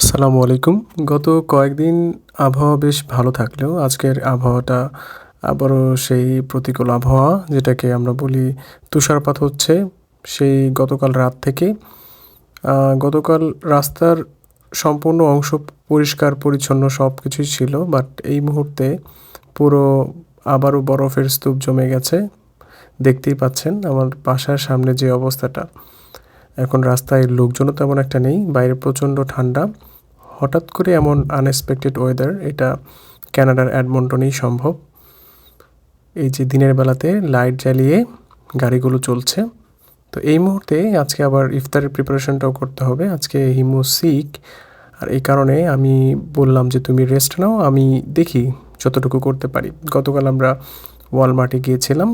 আসসালামু আলাইকুম। গত কয়েকদিন আবহাওয়া বেশ ভালো থাকলেও আজকের আবহাওয়াটা আবারও সেই প্রতিকূল আবহাওয়া, যেটাকে আমরা বলি তুষারপাত হচ্ছে সেই গতকাল রাত থেকে। গতকাল রাস্তার সম্পূর্ণ অংশ পরিষ্কার, পরিচ্ছন্ন সব কিছুই ছিল, বাট এই মুহূর্তে পুরো আবারও বরফের স্তূপ জমে গেছে। দেখতেই পাচ্ছেন আমার বাসার সামনে যে অবস্থাটা। এখন রাস্তায় লোকজনও তেমন একটা নেই, বাইরে প্রচণ্ড ঠান্ডা। হঠাৎ করে এমন আনএক্সপেক্টেড ওয়েদার এটা ক্যানাডার অ্যাডমন্টনেই সম্ভব। এই যে দিনের বেলাতে লাইট জ্বালিয়ে গাড়িগুলো চলছে। তো এই মুহূর্তে আজকে আবার ইফতারের প্রিপারেশনটাও করতে হবে। আজকে হিমো সিক আর এই কারণে আমি বললাম যে তুমি রেস্ট নাও, আমি দেখি যতটুকু করতে পারি। গতকাল আমরা ওয়ালমার্টে গিয়েছিলাম।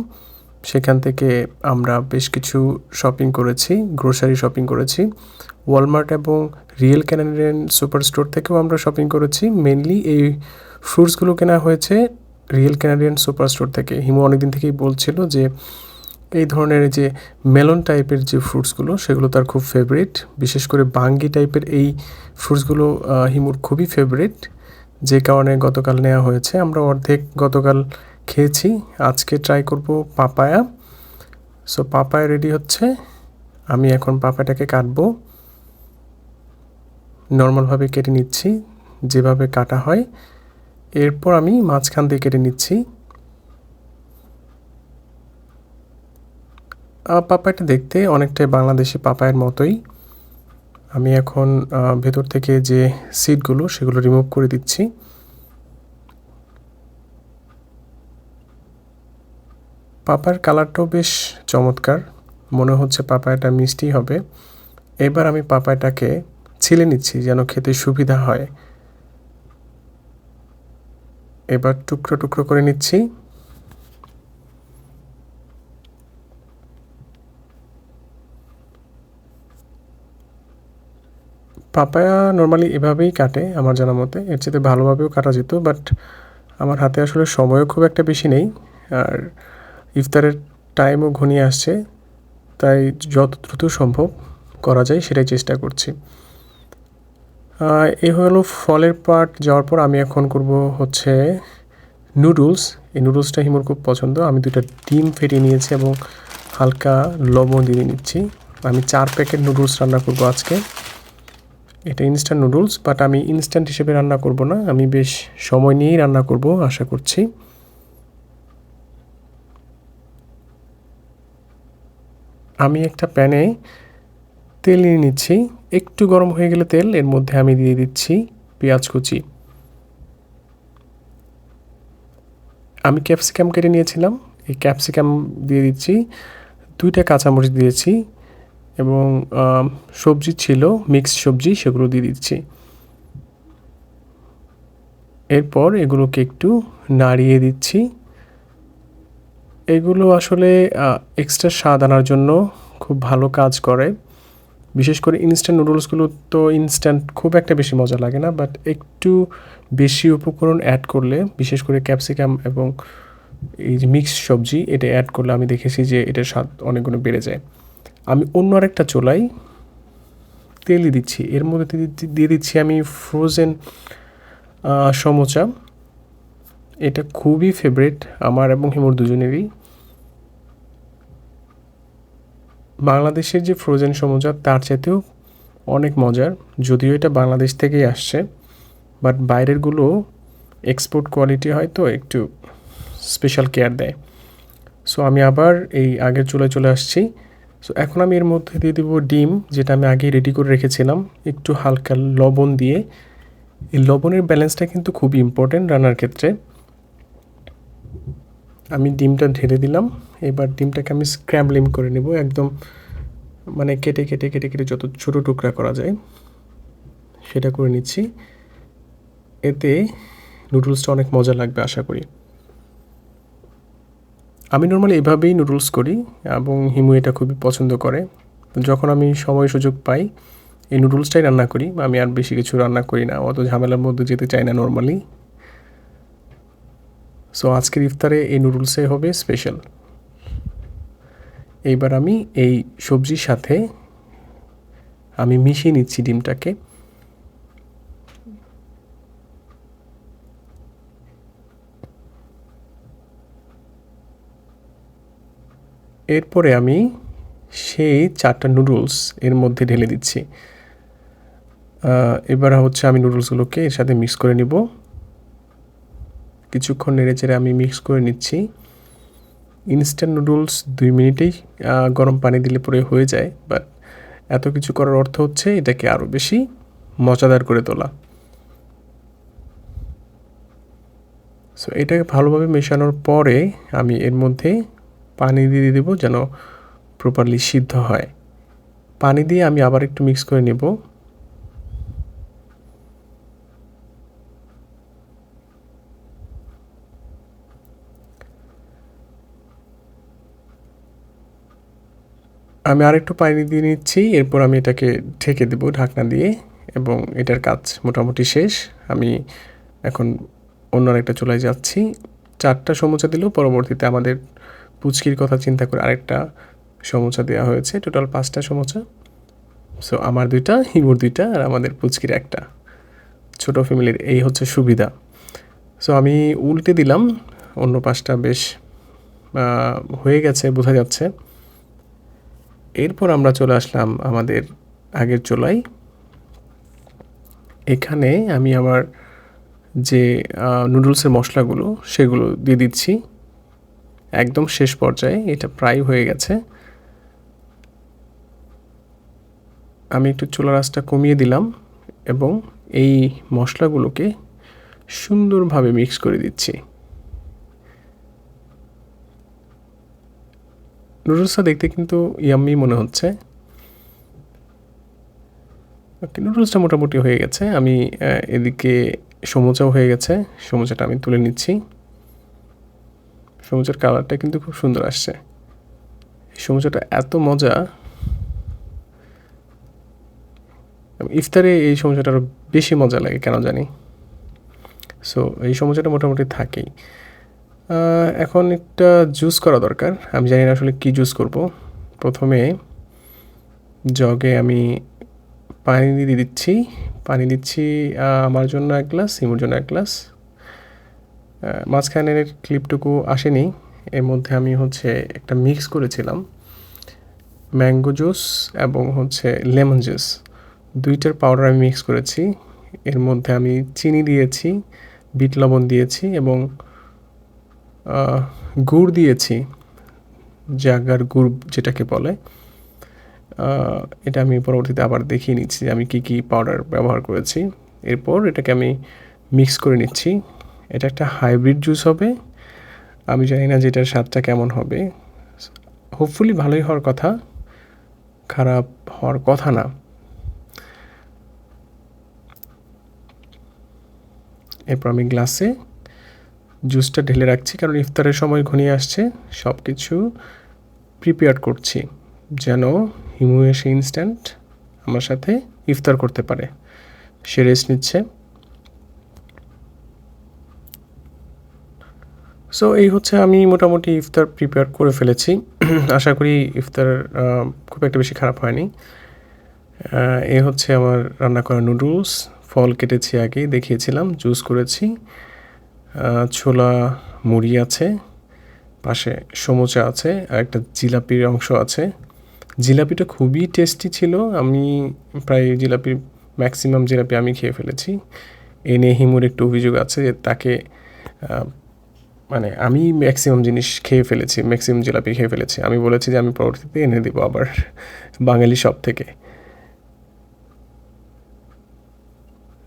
সেখান থেকে আমরা বেশ কিছু শপিং করেছি গ্রোসারি শপিং করেছি। ওয়ালমার্ট এবং রিয়েল ক্যানাডিয়ান সুপার স্টোর থেকেও আমরা শপিং করেছি। মেনলি এই ফ্রুটসগুলো কেনা হয়েছে রিয়েল ক্যানাডিয়ান সুপার স্টোর থেকে। হিমু অনেকদিন থেকেই বলছিল যে, এই ধরনের যে মেলন টাইপের যে ফ্রুটসগুলো সেগুলো তার খুব ফেভারিট বিশেষ করে বাঙ্গি টাইপের এই ফ্রুটসগুলো হিমুর খুবই ফেভারিট যে কারণে গতকাল নেওয়া হয়েছে। আমরা অর্ধেক গতকাল খেয়েছি। আজকে ট্রাই করব পাপায়া। সো পাপায়া রেডি হচ্ছে। আমি এখন পাপাটাকে কাটবো। নর্মালভাবে কেটে নিচ্ছি, যেভাবে কাটা হয়। এরপর আমি মাঝখান দিয়ে কেটে নিচ্ছি। পাপায়াটা দেখতে অনেকটাই বাংলাদেশি পাপায়ের মতোই। আমি এখন ভেতর থেকে যে সিটগুলো সেগুলো রিমুভ করে দিচ্ছি। পাপার কালারটাও বেশ চমৎকার। মনে হচ্ছে পাপায়াটা মিষ্টি হবে। এবার আমি পাপায়াটাকে ছিলে নিচ্ছি যেন খেতে সুবিধা হয়। এবার টুকরো টুকরো করে নিচ্ছি। পাপায়া নর্মালি এভাবেই কাটে আমার জানা মতে। এর চেয়ে ভালোভাবেও কাটা যেত, বাট আমার হাতে আসলে সময়ও খুব একটা বেশি নেই। আর ইফতারের টাইমও ঘনিয়ে আসছে, তাই যত দ্রুত সম্ভব করা যায় সেটাই চেষ্টা করছি। এই হলো ফলের পার্ট যাওয়ার পর আমি এখন করব হচ্ছে নুডলস এই নুডলসটা হিমুর খুব পছন্দ। আমি দুইটা ডিম ফেটিয়ে নিয়েছি এবং হালকা লবণ দিয়ে নিচ্ছি। আমি চার প্যাকেট নুডলস রান্না করব আজকে। এটা ইনস্ট্যান্ট নুডলস বাট আমি ইনস্ট্যান্ট হিসেবে রান্না করব না। আমি বেশ সময় নিয়েই রান্না করব, আশা করছি। আমি একটা প্যানে তেল নিয়ে নিচ্ছি। একটু গরম হয়ে গেলে তেল, এর মধ্যে আমি দিয়ে দিচ্ছি পেঁয়াজ কুচি। আমি ক্যাপসিকাম কেটে নিয়েছিলাম। এই ক্যাপসিকাম দিয়ে দিচ্ছি। দুইটা কাঁচামরিচ দিয়েছি এবং সবজি ছিল, মিক্সড সবজি, সেগুলো দিয়ে দিচ্ছি। এরপর এগুলোকে একটু নাড়িয়ে দিচ্ছি। এগুলো আসলে এক্সট্রা স্বাদ আনার জন্য খুব ভালো কাজ করে। বিশেষ করে ইনস্ট্যান্ট নুডলসগুলো তো ইনস্ট্যান্ট খুব একটা বেশি মজা লাগে না বাট একটু বেশি উপকরণ অ্যাড করলে, বিশেষ করে ক্যাপসিকাম এবং এই যে মিক্সড সবজি, এটা অ্যাড করলে আমি দেখেছি যে এটার স্বাদ অনেকগুলো বেড়ে যায়। আমি অন্য আরেকটা চোলাই, তেলই দিচ্ছি। এর মধ্যে দিয়ে দিচ্ছি আমি ফ্রোজেন সমোচা। এটা খুবই ফেভারিট আমার এবং হিমুর দুজনেরই। বাংলাদেশের যে ফ্রোজেন সমোচা তার চাইতেও অনেক মজার, যদিও এটা বাংলাদেশ থেকেই আসছে বাট বাইরেরগুলো এক্সপোর্ট কোয়ালিটি হয় তো একটু স্পেশাল কেয়ার দেয়। সো আমি আবার এই আগের চুলায় চলে আসছি। সো এখন আমি এর মধ্যে দিয়ে দেবো ডিম, যেটা আমি আগে রেডি করে রেখেছিলাম। একটু হালকা লবণ দিয়ে। এই লবণের ব্যালেন্সটা কিন্তু খুবই ইম্পর্টেন্ট রান্নার ক্ষেত্রে। আমি ডিমটা ঢেলে দিলাম। এবার ডিমটাকে আমি স্ক্র্যাম্বলিং করে নেব। একদম মানে কেটে কেটে কেটে কেটে যত ছোটো টুকরা করা যায়, সেটা করে নিচ্ছি। এতে নুডলসটা অনেক মজা লাগবে, আশা করি। আমি নর্মালি এভাবেই নুডলস করি এবং হিমু এটা খুবই পছন্দ করে। যখন আমি সময় সুযোগ পাই, এই নুডলসটাই রান্না করি। আমি আর বেশি কিছু রান্না করি না, অত ঝামেলার মধ্যে যেতে চাই না নর্মালি সো আজকের ইফতারে এই নুডলসে হবে স্পেশাল এইবার আমি এই সবজির সাথে আমি মিশিয়ে নিচ্ছি ডিমটাকে। এরপরে আমি সেই চারটা নুডলস এর মধ্যে ঢেলে দিচ্ছি। এবার হচ্ছে আমি নুডলসগুলোকে এর সাথে মিক্স করে নিব। কিছুক্ষণ নেড়ে চেড়ে আমি মিক্স করে নিচ্ছি। ইনস্ট্যান্ট নুডলস দুই মিনিটেই গরম পানি দিলে পরে হয়ে যায় বাট এত কিছু করার অর্থ হচ্ছে এটাকে আরও বেশি মজাদার করে তোলা। সো এটাকে ভালোভাবে মেশানোর পরে আমি এর মধ্যে পানি দিয়ে দেবো যেন প্রপারলি সিদ্ধ হয়। পানি দিয়ে আমি আবার একটু মিক্স করে নেব। আমি আরেকটু পানি দিয়ে নিচ্ছি, এরপর আমি এটাকে ঢেকে দেবো ঢাকনা দিয়ে, এবং এটার কাজ মোটামুটি শেষ। আমি এখন অন্য আরেকটা চুলায় যাচ্ছি। চারটা সমুচা দিলেও পরবর্তীতে আমাদের পুচকির কথা চিন্তা করে আরেকটা সমুচা দেওয়া হয়েছে। টোটাল পাঁচটা সমুচা। সো আমার দুইটা, হিমুর দুইটা, আর আমাদের পুচকির একটা। ছোট ফ্যামিলির এই হচ্ছে সুবিধা। সো আমি উল্টে দিলাম। অন্য পাঁচটা বেশ হয়ে গেছে, বোঝা যাচ্ছে। এরপর আমরা চলে আসলাম আমাদের আগের চোলাই। এখানে আমি আমার যে নুডলসের মশলাগুলো, সেগুলো দিয়ে দিচ্ছি। একদম শেষ পর্যায়ে, এটা প্রায় হয়ে গেছে। আমি একটু চুলার আঁচটা কমিয়ে দিলাম এবং এই মশলাগুলোকে সুন্দরভাবে মিক্স করে দিচ্ছি। নুডলসটা দেখতে কিন্তু ইয়াম্মি মনে হচ্ছে। নুডলসটা মোটামুটি হয়ে গেছে। আমি এদিকে সমুচাও হয়ে গেছে। সমুচাটা আমি তুলে নিচ্ছি। সমুচার কালারটা কিন্তু খুব সুন্দর আসছে। সমুচাটা এত মজা। ইফতারে এই সমুচাটা আরও বেশি মজা লাগে, কেন জানি। সো এই সমুচাটা মোটামুটি থাকেই। এখন একটা জুস করা দরকার। আমি জানি না আসলে কী জুস করব। প্রথমে জগে আমি পানি দিয়ে দিচ্ছি। পানি দিচ্ছি আমার জন্য এক গ্লাস সিমুর জন্য এক গ্লাস মাঝখানের ক্লিপটুকু আসেনি। এর মধ্যে আমি হচ্ছে একটা মিক্স করেছিলাম। ম্যাঙ্গো জুস এবং হচ্ছে লেমন জুস দুইটার পাউডার আমি মিক্স করেছি। এর মধ্যে আমি চিনি দিয়েছি, বিট লবণ দিয়েছি এবং গুড় দিয়েছি, জাগার গুড় যেটাকে বলে এটা আমি পরবর্তীতে আবার দেখিয়ে নিচ্ছি যে আমি কি কি পাউডার ব্যবহার করেছি। এরপর এটাকে আমি মিক্স করে নিচ্ছি। এটা একটা হাইব্রিড জুস হবে। আমি জানি না যে এটার স্বাদটা কেমন হবে। হোপফুলি ভালোই হওয়ার কথা, খারাপ হওয়ার কথা না। এরপর আমি গ্লাসে জুসটা ঢেলে রাখছি, কারণ ইফতারের সময় ঘনিয়ে আসছে সব কিছু প্রিপেয়ার করছি, যেন হিমু এসে ইনস্ট্যান্ট আমার সাথে ইফতার করতে পারে, সে রেস্ট নিচ্ছে। সো এই হচ্ছে আমি মোটামুটি ইফতার প্রিপেয়ার করে ফেলেছি, আশা করি ইফতার খুব একটা বেশি খারাপ হয়নি। এ হচ্ছে আমার রান্না করা নুডলস ফল কেটেছি আগে, দেখিয়েছিলাম জুস করেছি। ছোলা মুড়ি আছে, পাশে সমোচা আছে, আর একটা জিলাপির অংশ আছে। জিলাপিটা খুবই টেস্টি ছিল। আমি প্রায় জিলাপির ম্যাক্সিমাম জিলাপি আমি খেয়ে ফেলেছি। এ নিয়ে হিমুর একটু অভিযোগ আছে যে তাকে মানে আমি ম্যাক্সিমাম জিনিস খেয়ে ফেলেছি, ম্যাক্সিমাম জিলাপি খেয়ে ফেলেছি। আমি বলেছি যে আমি পরবর্তীতে এনে দেবো আবার বাঙালি সব থেকে।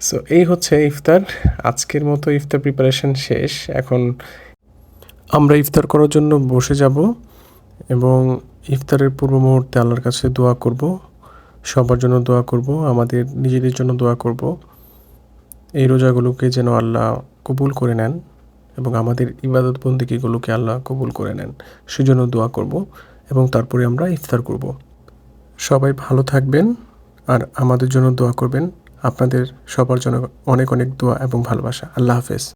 সো এই হচ্ছে ইফতার। আজকের মতো ইফতার প্রিপারেশন শেষ। এখন আমরা ইফতার করার জন্য বসে যাব এবং ইফতারের পূর্ব মুহূর্তে আল্লাহর কাছে দোয়া করব। সবার জন্য দোয়া করব, আমাদের নিজেদের জন্য দোয়া করব। এই রোজাগুলোকে যেন আল্লাহ কবুল করে নেন এবং আমাদের ইবাদত বন্দিকিগুলোকে আল্লাহ কবুল করে নেন। সেজন্য দোয়া করব এবং তারপরে আমরা ইফতার করব। সবাই ভালো থাকবেন আর আমাদের জন্য দোয়া করবেন। আপনাদের সবার জন্য অনেক অনেক দোয়া এবং ভালোবাসা। আল্লাহ হাফেজ।